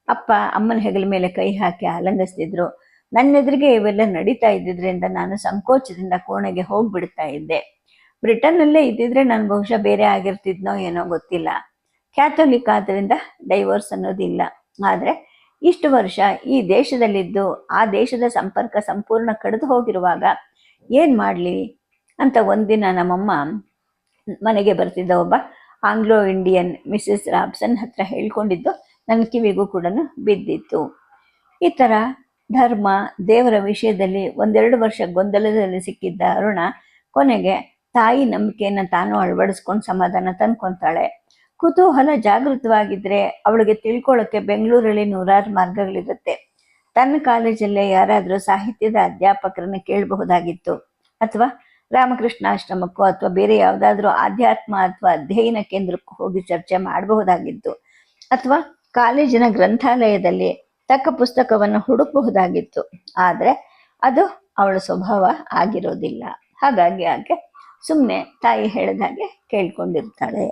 ಅಪ್ಪ ಅಮ್ಮನ ಹೆಗಲ ಮೇಲೆ ಕೈ ಹಾಕಿ ಆಲಂಗಿಸ್ತಿದ್ರು. ನನ್ನೆದುರಿಗೆ ಇವೆಲ್ಲ ನಡೀತಾ ಇದ್ದಿದ್ರಿಂದ ನಾನು ಸಂಕೋಚದಿಂದ ಕೋಣೆಗೆ ಹೋಗ್ಬಿಡ್ತಾ ಇದ್ದೆ. ಬ್ರಿಟನ್ನಲ್ಲೇ ಇದ್ದಿದ್ರೆ ನಾನು ಬಹುಶಃ ಬೇರೆ ಆಗಿರ್ತಿದ್ನೋ ಏನೋ ಗೊತ್ತಿಲ್ಲ. ಕ್ಯಾಥೋಲಿಕ್ ಆದ್ದರಿಂದ ಡೈವೋರ್ಸ್ ಅನ್ನೋದಿಲ್ಲ. ಆದರೆ ಇಷ್ಟು ವರ್ಷ ಈ ದೇಶದಲ್ಲಿದ್ದು, ಆ ದೇಶದ ಸಂಪರ್ಕ ಸಂಪೂರ್ಣ ಕಡಿದು ಹೋಗಿರುವಾಗ ಏನು ಮಾಡಲಿ? ಅಂತ ಒಂದಿನ ನಮ್ಮಮ್ಮ ಮನೆಗೆ ಬರ್ತಿದ್ದ ಒಬ್ಬ ಆಂಗ್ಲೋ ಇಂಡಿಯನ್ ಮಿಸ್ಸಸ್ ರಾಬ್ಸನ್ ಹತ್ರ ಹೇಳ್ಕೊಂಡಿದ್ದು, ನನ್ನ ಕಿವಿಗೂ ಕೂಡ ಬಿದ್ದಿತ್ತು. ಈ ಥರ ಧರ್ಮ, ದೇವರ ವಿಷಯದಲ್ಲಿ ಒಂದೆರಡು ವರ್ಷ ಗೊಂದಲದಲ್ಲಿ ಸಿಕ್ಕಿದ್ದ ಅರುಣ ಕೊನೆಗೆ ತಾಯಿ ನಂಬಿಕೆಯನ್ನು ತಾನು ಅಳವಡಿಸ್ಕೊಂಡು ಸಮಾಧಾನ ತಂದ್ಕೊತಾಳೆ. ಕುತೂಹಲ ಜಾಗೃತವಾಗಿದ್ರೆ ಅವಳಿಗೆ ತಿಳ್ಕೊಳ್ಳೋಕ್ಕೆ ಬೆಂಗಳೂರಲ್ಲಿ ನೂರಾರು ಮಾರ್ಗಗಳಿರುತ್ತೆ. ತನ್ನ ಕಾಲೇಜಲ್ಲೇ ಯಾರಾದರೂ ಸಾಹಿತ್ಯದ ಅಧ್ಯಾಪಕರನ್ನು ಕೇಳಬಹುದಾಗಿತ್ತು. ಅಥವಾ ರಾಮಕೃಷ್ಣಾಶ್ರಮಕ್ಕೋ ಅಥವಾ ಬೇರೆ ಯಾವುದಾದ್ರೂ ಆಧ್ಯಾತ್ಮ ಅಥವಾ ಅಧ್ಯಯನ ಕೇಂದ್ರಕ್ಕೂ ಹೋಗಿ ಚರ್ಚೆ ಮಾಡಬಹುದಾಗಿತ್ತು. ಅಥವಾ ಕಾಲೇಜಿನ ಗ್ರಂಥಾಲಯದಲ್ಲಿ ತಕ್ಕ ಪುಸ್ತಕವನ್ನು ಹುಡುಕಬಹುದಾಗಿತ್ತು. ಆದರೆ ಅದು ಅವಳ ಸ್ವಭಾವ ಆಗಿರೋದಿಲ್ಲ. ಹಾಗಾಗಿ ಆಕೆ ಸುಮ್ಮನೆ ತಾಯಿ ಹೇಳಿದ ಹಾಗೆ ಕೇಳ್ಕೊಂಡಿರ್ತಾಳೆ.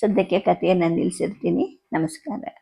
ಸದ್ಯಕ್ಕೆ ಕಥೆಯನ್ನು ನಿಲ್ಲಿಸಿರ್ತೀನಿ ನಮಸ್ಕಾರ.